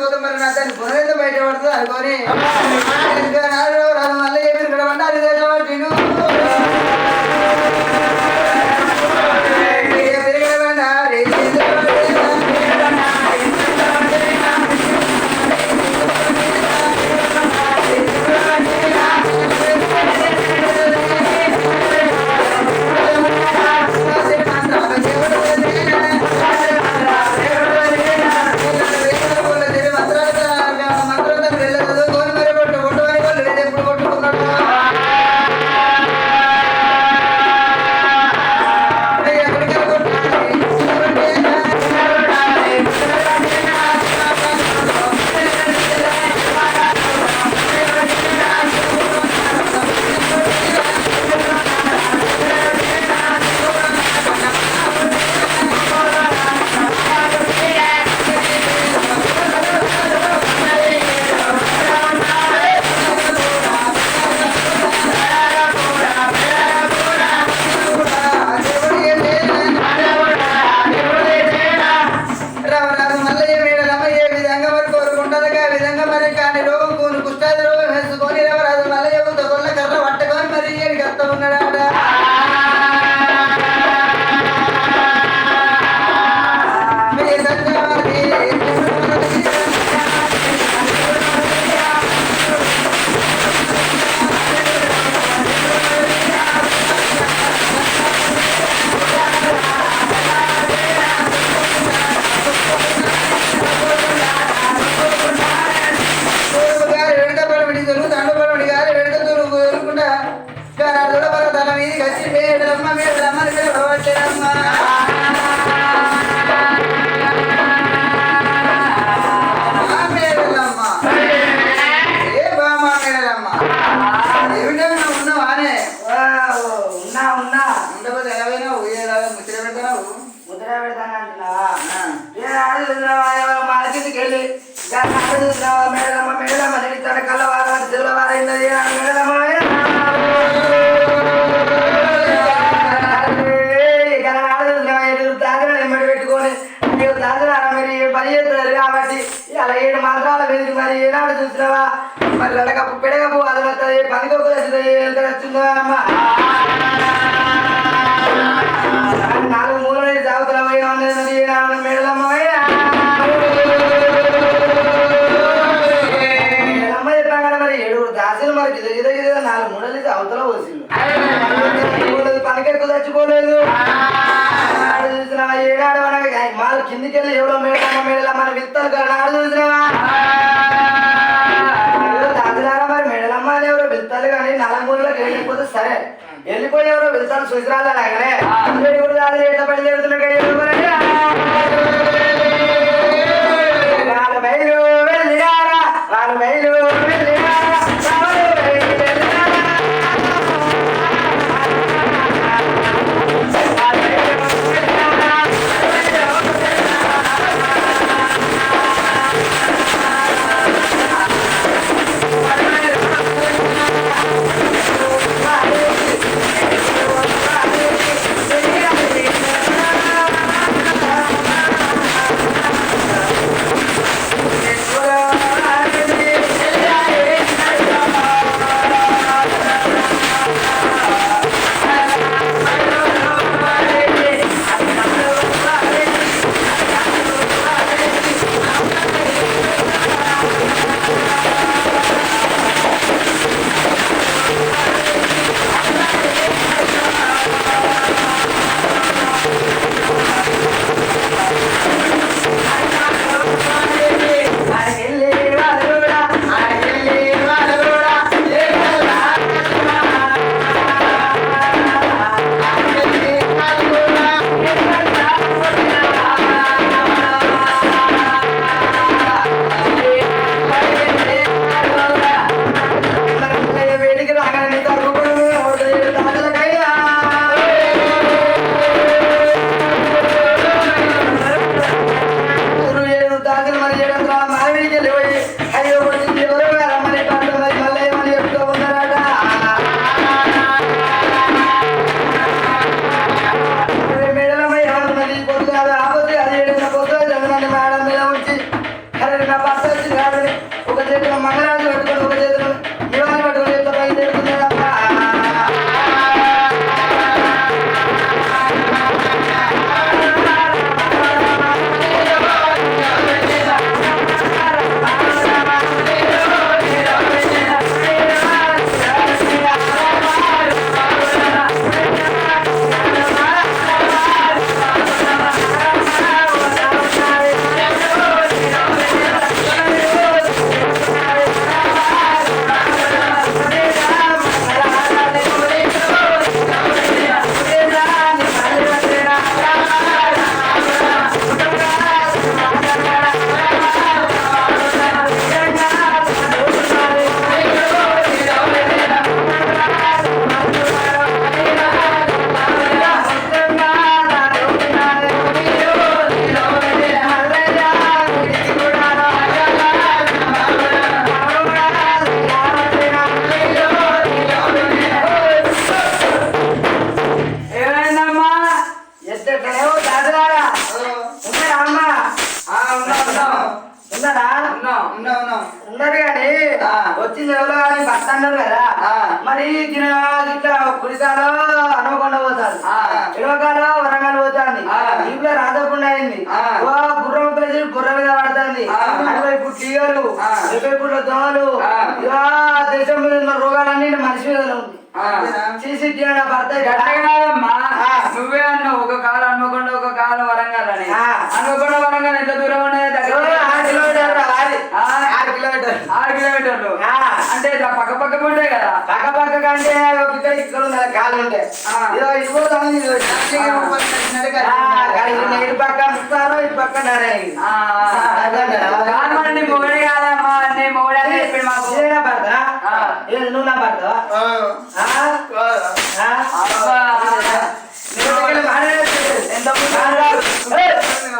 పోతే మరి నా దాన్ని బుర్ర బయట పడుతుంది అనుకోని. వేడమ్మ వేడమ్మ వేడమ్మ వచ్చిందమ్మా నాలుగు మూలనే జాగ్రత్తలు పోయినా ఉన్నది మేడలమ్మయ్య మరి ఏడుగురు దాసులు మరి గిద గిద గిద నాలుగు మూడలు అవతల పోసింది పనికెక్కు చచ్చిపోలేదు ఏడాడు అనగా మాలు కిందికెళ్ళి ఎవడో మేడలమ్మ మేడలమ్మ విత్తలు ఆడు చూసినావా? వెళ్ళిపోయేవారు వెళ్తాను సుజరాలు అలాగనే వెళ్ళి కూడా దాని ఉన్నా ఉన్నాం ఉన్నారు కానీ. వచ్చింది ఎవరో కానీ భర్త అన్నారు కదా. మరి తిన ఇట్లా కుడికాలో అనుకోకుండా పోతాను ఆ. ఇరవకాలో వరంగల్ పోతాంది. ఇంట్లో రాధకుండా అయింది గుర్రం ప్రజలు బుర్ర మీద పడుతుంది. అటువైపు టీగలు. ఇటువైపు దోమలు. ఇక దేశం మీద ఉన్న రోగాలన్నీ మనిషి మీద ఉంది నా భర్త. నువ్వే అన్నావు ఒక కాలు అనుకోకుండా ఒక కాలు వరంగల్ అని ఆ. అనుకోకుండా వరంగల్ ఎంత దూరం ఉన్నది ఓ, ఆరు కిలోమీటర్లు రా, ఆరు. ఆ? ఆరు కిలోమీటర్లు. అంటే ఇట్లా పక్క పక్క ఉంటాయి కదా. పక్క పక్క కంటే ఒక ఇక్కడ ఇక్కడ ఉన్న కాలు ఉంటాయి ఆ. ఇదో ఇటు పక్క ముస్తారో ఇటు పక్క నారాయణ మొగడే కాదమ్మా నీ మొగడే అని చెప్పి మాకు. నువ్వు నా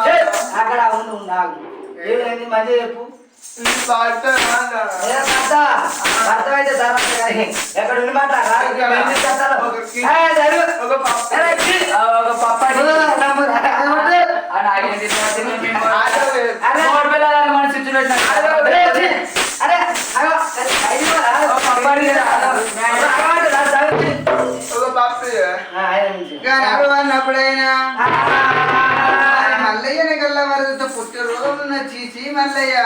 ఏయ్, అక్కడ ఉండు ఆగు. ఏమైంది మధ్య చెప్పు. అయితే తర్వాత ఎక్కడ ఉండి జరుగు. ఒక పప్పటి నువ్వు నమ్ము. అది ఉండు. ఆ, నాకేంటి తినవద్దు, నేను తినవద్దు. ఆటలు. అరే, మూడు పిల్లలని మనసు ఇచ్చి చీచి మల్లయ్య.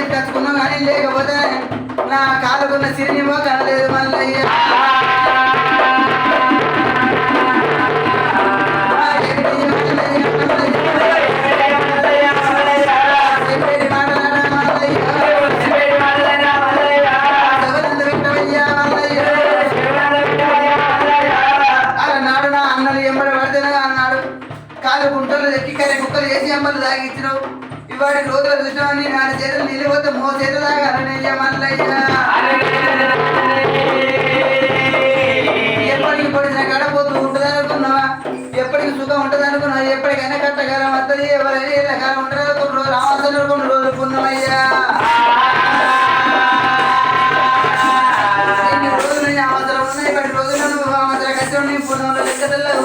కూడా లేక కానీ లేకపోతే నా కాలుకున్న సిరినిమో కనలేదు మళ్ళీ చేతులు నిలిపోతే మో చేతులు మల్లయ్య ఎప్పటికి గడపోతూ ఉంటుంది అనుకున్నావా ఎప్పటికి సుఖం ఉంటుంది అనుకున్నావా ఎప్పటికైనా కట్టగలం వస్తుంది ఎవరైనా ఎల్లకాలం ఉంటుంది అనుకున్న రావాల్సిన కొన్ని రోజులు పుణ్యమయ్యా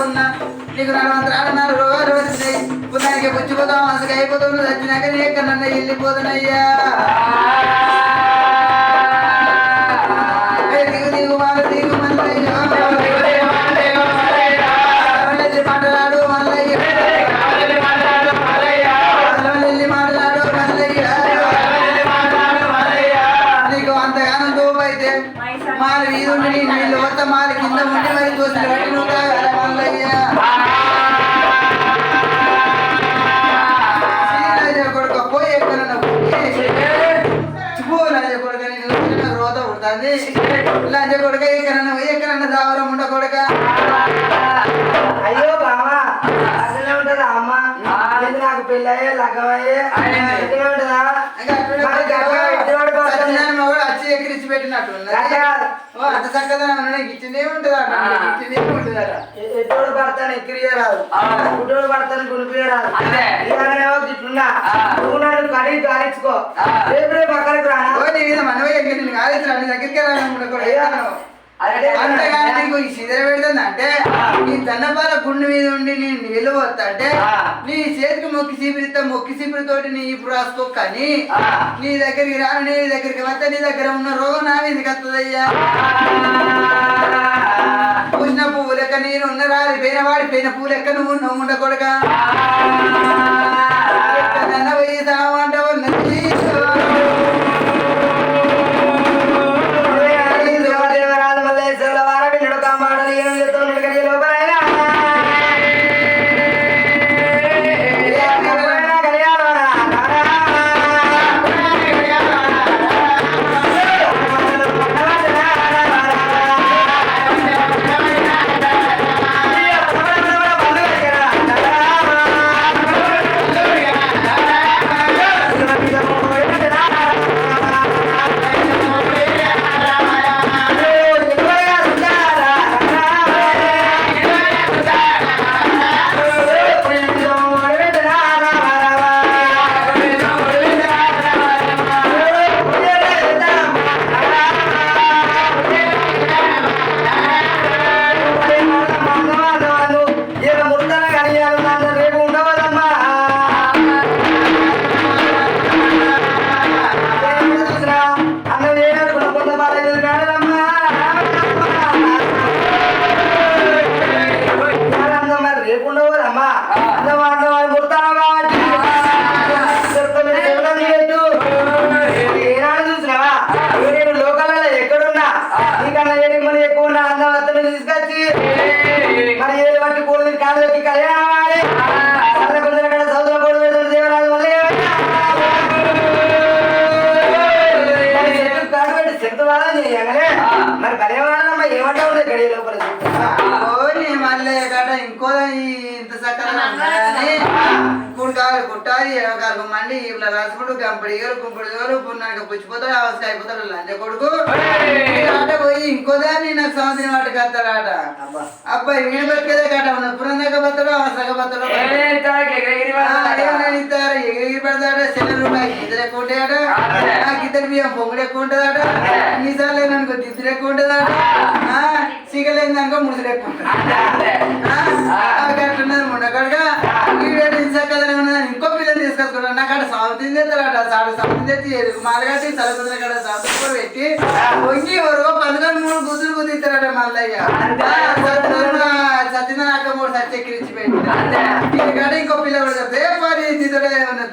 ఉన్నాయి? నీకు నలవంతరాలు నాలుగు రోగాలు అసలు చచ్చినాక నీ ఎక్కడ వెళ్ళిపోతానయ్యా ఉండ కొడుక. అయ్యో బావా అసలే ఉంటదా అమ్మ? ఇది నాకు పెళ్ళయ్యే లగ్గమయ్యే ఇట్లనే ఉంటదా? వచ్చి ఎక్కిరిచి పెట్టినట్టు అంత ఉన్నాడు ఇచ్చిందే అట ఇచ్చిందే ఎ- ఎట్టోడు పడతాను ఎక్కిరియరాదు గుడ్డోడు పడతాను గుడిపియరాదు. ఇలాగనేమో ఇట్లున్నా నువ్వు నన్ను కడిగి కాలించుకో రేపు రేపు అక్కడికి రానా? నీ నేను నీ దగ్గరికి ఏమన్నావు? అంతేగాని నీకు ఈ సిదర పెడుతుంది అంటే ఈ దన్నపాల గుండు మీద ఉండి నీ నీళ్ళు అంటే నీ చేతికి మొక్కి చీపిరితో మొక్కి చీపిరితోటి నీ ఇప్పుడు రాసుకో కానీ నీ దగ్గరికి రాను నీ దగ్గరికి వస్తే నీ దగ్గర ఉన్న రోగం నా మీదకి వస్తుందయ్యా. పూసిన పువ్వు లెక్క నేను ఉన్న రాలిపోయిన వాడిపోయిన పువ్వు లెక్క నువ్వు నువ్వు ఉండకూడగా ఎక్కడన్నా పోయి తామంటే రాసుకుంటూ గంపడి గారు కుంపడి గారు పున్నాక పుచ్చిపోతాడు అవస్థ అయిపోతాడు లంచ కొడుకు. ఈ ఆట పోయి ఇంకో దాన్ని నాకు సంవత్సరం వాటికి వస్తాడాట అబ్బాయి వీడు బతికేదే కాట ఉన్న పురందాక బతాడు అవస్థగా బతాడు ఇస్తారు? ఎగిరి పెడతాడు? చిన్న రూపాయి ఇద్దరు ఎక్కువ ఉంటాయట. నాకు ఇద్దరు బియ్యం పొంగుడు ఎక్కువ ఉంటుందట. మీసాలు లేదనుకో దిద్దులు ఎక్కువ ఉంటుందట. సిగలేదు అనుకో ముడుదులు ఎక్కువ ఉంటుంది అట్లున్నది ముండకడగా ఉన్నదని ఇంకో పిల్లని తీసుకొచ్చుకుంటాను నాకు అక్కడ సాగుతుంది తెస్తాడట సాడు తెచ్చి ఎదుగు మాలగట్టి కాడ సాగుతుంది కూడా పెట్టి వంగి వరకు పదకొండు మూడు గుద్దులు కుదిస్తాడట మల్లయ్య. అక్క మూడు సత్య ఎక్కిరించి పెట్టి ఇంకో పిల్ల కూడా చెప్తే మరి నిధుడే ఉన్నది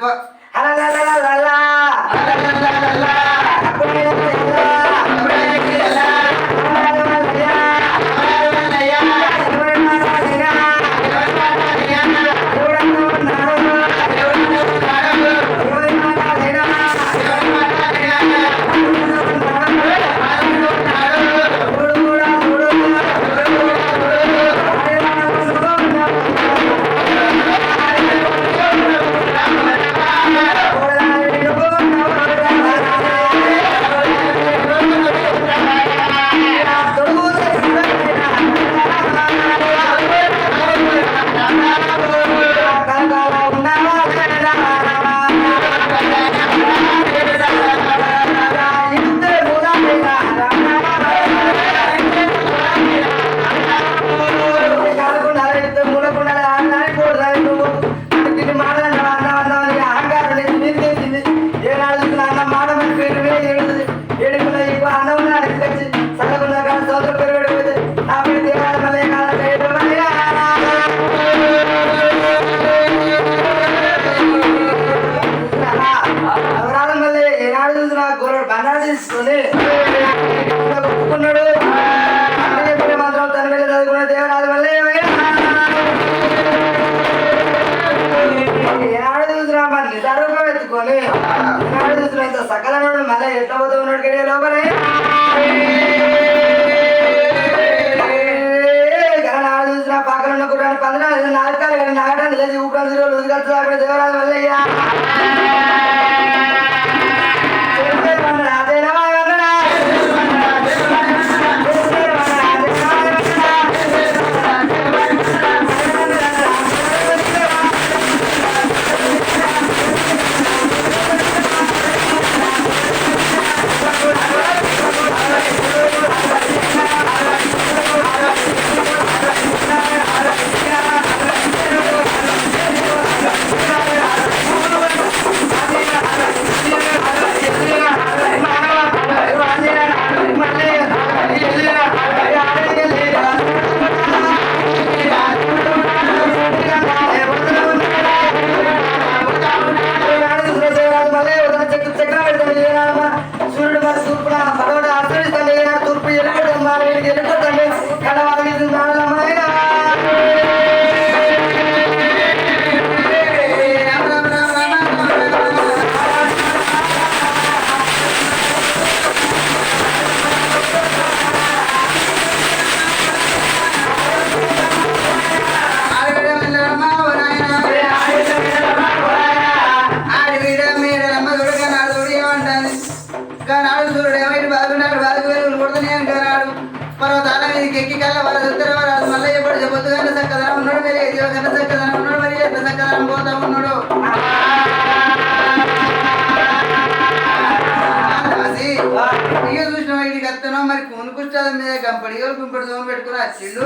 బడిగలు పింపుడు దోమలు పెట్టుకుని వచ్చిండు.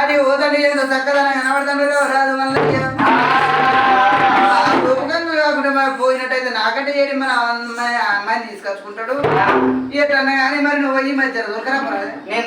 అది ఓదండి ఏదో చక్కదన కనబడుతుండో రాదు మళ్ళీ రూపకంగా మరి పోయినట్టయితే నాకంటే చేయడం మన అమ్మాయి అమ్మాయిని తీసుకొచ్చుకుంటాడు? ఎట్లన్నా కానీ మరి నువ్వు ఈ మధ్య దొరకరా నేను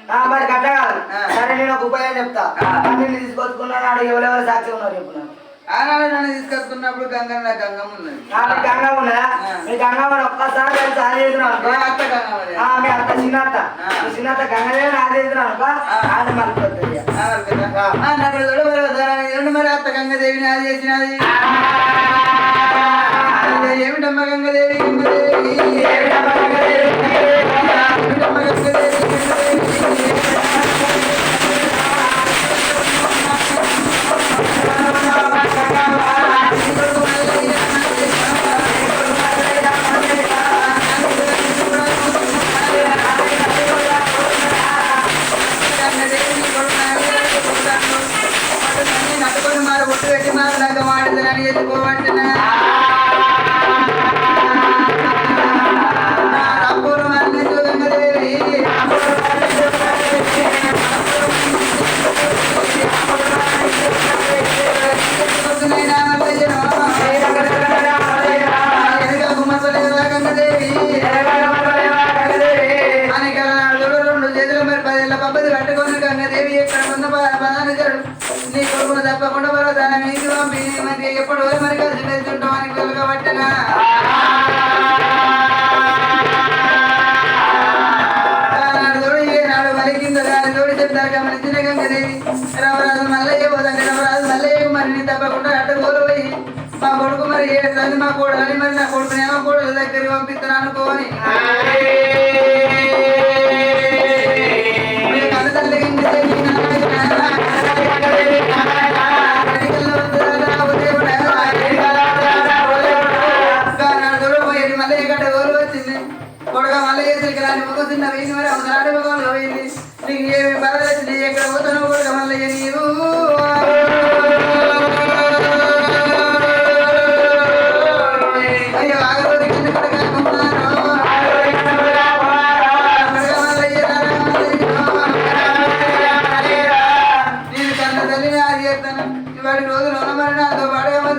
మరి కట్ట కాదు. సరే నేను ఒక ఉపాయం చెప్తా. నిన్ను తీసుకొచ్చుకున్నాను ఆడ ఎవరెవరు సాక్షి ఉన్నారు చెప్పు నన్ను తీసుకొచ్చుకున్నప్పుడు గంగ గంగమ్మ ఉన్నది. గంగమ్మ ఉన్నదా? మీ గంగమ్మ ఒక్కసారి సార్ చేసినాను అత్త గంగమ్మ మీ అత్త చిన్న అత్త మీ చిన్న అత్త గంగనే నాది చేసినాను ఆడ మరి అత్త గంగదేవి నాది చేసినది. ఏమిటమ్మ గంగదేవి గంగదేవి? ఏమిటమ్మ గంగదేవి? ఏమిటమ్మ గంగదేవి? కోడలని మరి నా కొడుకునేమో కోడల దగ్గర పంపిస్తున్నాను అనుకోని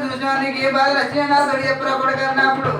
చూసానికి బాగా రచన దొరికి ఎప్పుడు అప్పుడు కన్నప్పుడు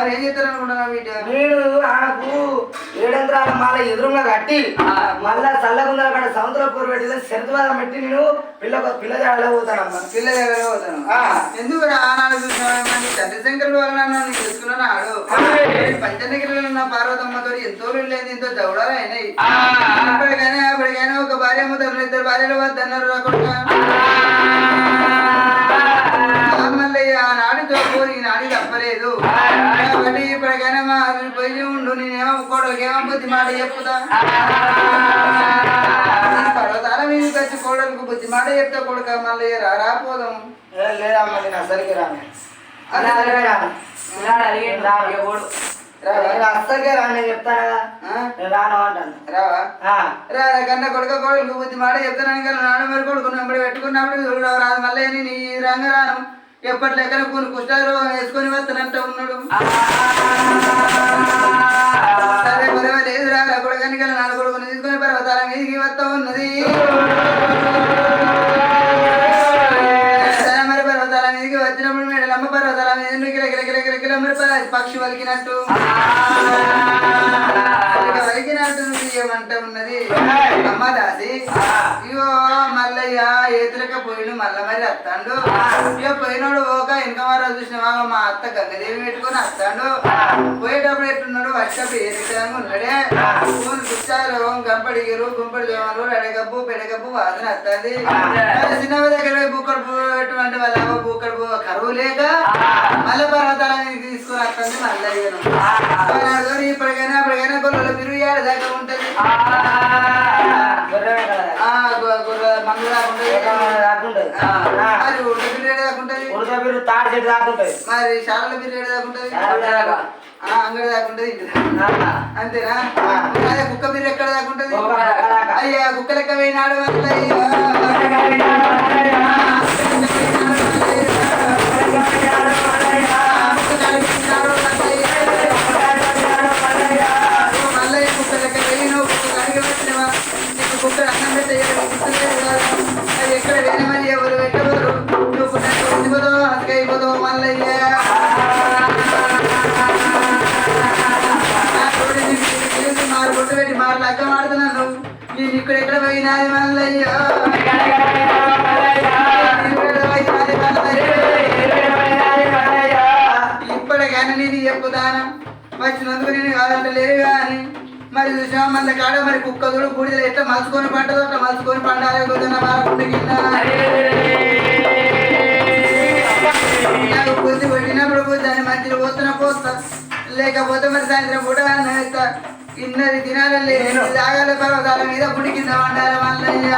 మరి ఏం చేస్తారు అనుకుంటున్నావు వీటి నేను ఆమెకు ఏడంత్రాల మాల ఎదురుగా కట్టి మళ్ళా చల్లగుందల కాడ సముద్ర పూర్ పెట్టి శరద్వారం పెట్టి నేను పిల్ల పిల్ల జాడలో పోతానమ్మా పిల్ల దగ్గర పోతాను ఎందుకు ఆనాడు వల్ల నన్ను పంచనగిరిలో ఉన్న పార్వతమ్మతో ఎంతో లేదు ఎంతో అయినాయి. ఇప్పటికైనా అప్పటికైనా ఒక భార్య ముద్దరు ఇద్దరు భార్యలు వద్దన్నారు రా కొడుక. మళ్ళీ ఆనాడు తోపోరు ఈనాడు తప్పలేదు. ఇప్పటికైనా మా పోయి ఉండు నేనేమో కొడుకు ఏమో బుద్ధి మాట చెప్పుతా. నేను పర్వతాల మీదకి వచ్చి కోడలకు బుద్ధి మాట చెప్తా కొడుక మళ్ళీ రా రాపోదాం ఏ, లేదమ్మా నేను అసలుకి రాను. అదే అసలుకే రాను రాను చెప్తాను కదా. రాను అంటాను. రావా? ఆ, రా కన్న కొడుక కొడుకు బుద్ధి మాట చెప్తాను కదా నాడు మరి కొడుకున్నప్పుడు పెట్టుకున్నప్పుడు రాదు మళ్ళీ నేను రంగ రాను ఎప్పటి లెక్కన కొన్ని కుష్టాలు వేసుకొని వస్తానంట ఉన్నాడు. సరే రా రా కొడుకని కదా నాలుగు కొడుకుని తీసుకొని పర్వతాల మీదకి వస్తా ఉన్నది. సరే మరి పర్వతాల మీదకి వచ్చినప్పుడు మేడలమ్మ పర్వతాల మీద మరి పక్షి వలికినట్టు. వలికినట్టు ఏమంట ఉన్నది? మల్లయ్య ఏతులక పోయిండు మల్ల మరి వస్తాడు ఇక పోయినోడు ఒక వెనక వారు చూసినవా మా అత్త గంగదేవి పెట్టుకొని వస్తాడు పోయేటప్పుడు ఎట్టున్నాడు వర్షపు విధంగా ఉన్నాడే. పూలు పుచ్చాలు గంపడిగిరు గుంపడి జోమలు రెడగబ్బు పెడగబ్బు వాదన అత్తాది. చిన్న దగ్గర బూకడు పోయేటువంటి వాళ్ళ బూకడు కరువు లేక మళ్ళీ పర్వతాలని తీసుకుని తీసుకొని వస్తుంది మల్లయ్యను ఇప్పటికైనా అప్పటికైనా గొర్రెల మీరు ఏడు దాకా ఉంటది. మందు దాకుంటది. మరి బిర్రు తాడి చెట్టు దాకుంటది శాలల బిర్రు ఏడు దాకా ఉంటది శాలల దాకా. ఆ, అంగడి దాకా ఉంటది ఇంటి దాకా. ఆ, అంతేనా. అదే కుక్క బిర్రు ఎక్కడ దాకా ఉంటది కుక్క దాకా దాకా. అయ్యా కుక్క లెక్క పోయినాడు వచ్చినందుకు నేను కాదంటలేరు కానీ మరి చూసినా మన కాడ మరి కుక్క బూడిదలు ఎట్లా మలుచుకొని పంటదో అట్లా మలుచుకొని పండాలి కుదన్న మారకుండా నాకు బుద్ధి పోతున్నా లేకపోతే మరి సాయంత్రం పూట ఇన్నది తినాలి లేదు జాగాలి పర్వతాల మీద పుడికి కింద వండాలి మల్లయ్య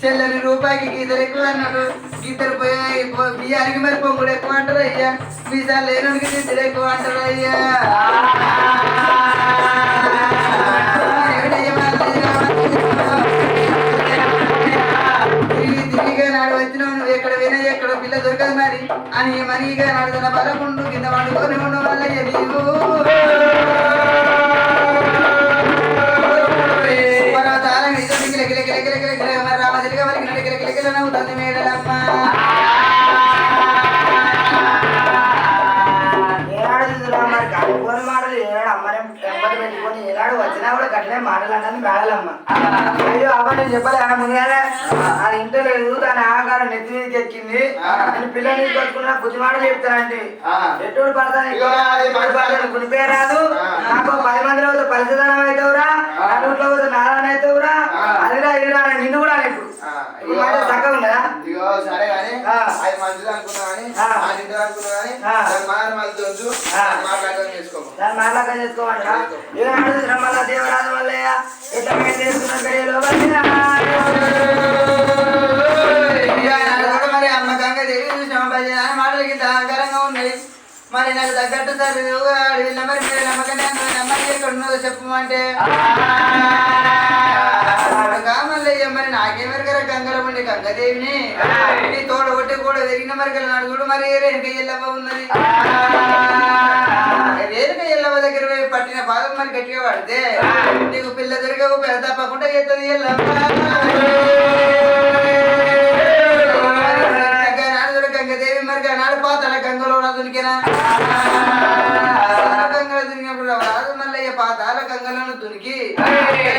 చెల్లని రూపాయికి గీతలు ఎక్కువ అన్నట్టు గీతలు పోయాయి బియ్యానికి మరి పొంగుడు ఎక్కువ అంటారు అయ్యా. మీసాలు లేనుడికి గీతలు ఎక్కువ అంటారు అయ్యా. దొరకదు మరి. అని మనీగా నాడుతున్న బలకుండు కింద వండుకొని ఉండు వల్లయ్య నీవు. నేను చెప్పలే ఆ ముందుగానే అది ఇంట్లో లేదు దాని ఆకారం నెత్తి మీదకి ఎక్కింది. నేను పిల్లని కొట్టుకున్నా బుద్ధి మాటలు చెప్తానంటే ఆ. ఎప్పుడు పడతాను. కునిపే రాదు. నాకు పది మందిలో పోతే పరిశుధానం అవుతావురా. నలుగురిలో పోతే నారాయణ అవుతావురా. అదిరా ఇదిరా అని నిన్ను కూడా అని ఇప్పుడు ఈ మాట చక్కగా ఉండదా ఇగో సరే కానీ ఆ. అది మంచిది అనుకున్నా కానీ ఆ. తింటారు అనుకున్నా కానీ. దాని మళ్ళీ తెలుసు. మాట్లాడడం చేసుకోము దేవరాజు వల్లయ్య? చేసుకున్న సార్ అడవిలో మరి మీరు నమ్మకం నమ్మకం ఎక్కడ ఉన్నదో చెప్పమంటే కామల్లయ్య మరి నాకేమెరగర గంగలో ఉండే గంగాదేవిని నీ తోడ కొట్టి కూడా వెరిగిన మరి నాడు చూడు మరి రేణుక ఎల్లవ్వ ఉన్నది రేణుక ఎల్లవ్వ దగ్గర పోయి పట్టిన పాదం మరి గట్టిగా పడితే నీకు పిల్ల దొరికవు పెద్ద తప్పకుండా ఎత్తది ఎల్లవ్వ నాడు గంగదేవి మరి నాడు పాతాల గంగలో దునికినా గంగలో దునికినప్పుడు రాదు మల్లయ్య పాతాల గంగలను దునికి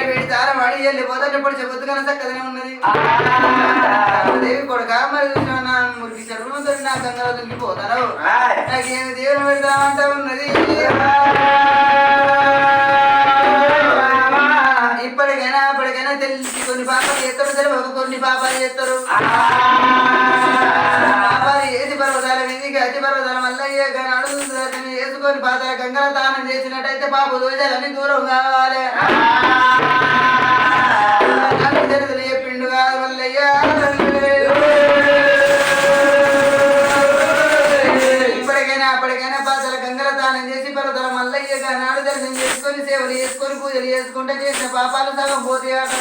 వీడి వెళ్ళిపోతాడు ఇప్పుడు చెబుతున్నా చక్కదనే ఉన్నది. దేవి కొడుక మరి నా మురికి చెరువుతో నా గంగలో దునికిపోతారు నాకేమి దేవుని పెడతామంటా ఉన్నది. ఇప్పటికైనా అప్పటికైనా తెలిసి కొన్ని పాపాలు చేస్తారు తెలియక కొన్ని పాపాలు చేస్తారు. అడుగుతుంది వేసుకొని గంగల దానం చేసినట్టయితే పాప దోషాలన్నీ దూరం కావాలి. నాకు తెలుసులే చెప్పిండు కాదు మల్లయ్య. ఇప్పటికైనా అప్పటికైనా పాతల గంగల దానం చేసి పర్వతాల మల్లయ్య నాడు దర్శనం చేసుకొని సేవలు చేసుకొని పూజలు చేసుకుంటే చేసిన పాపాలు సగం పోతాయట.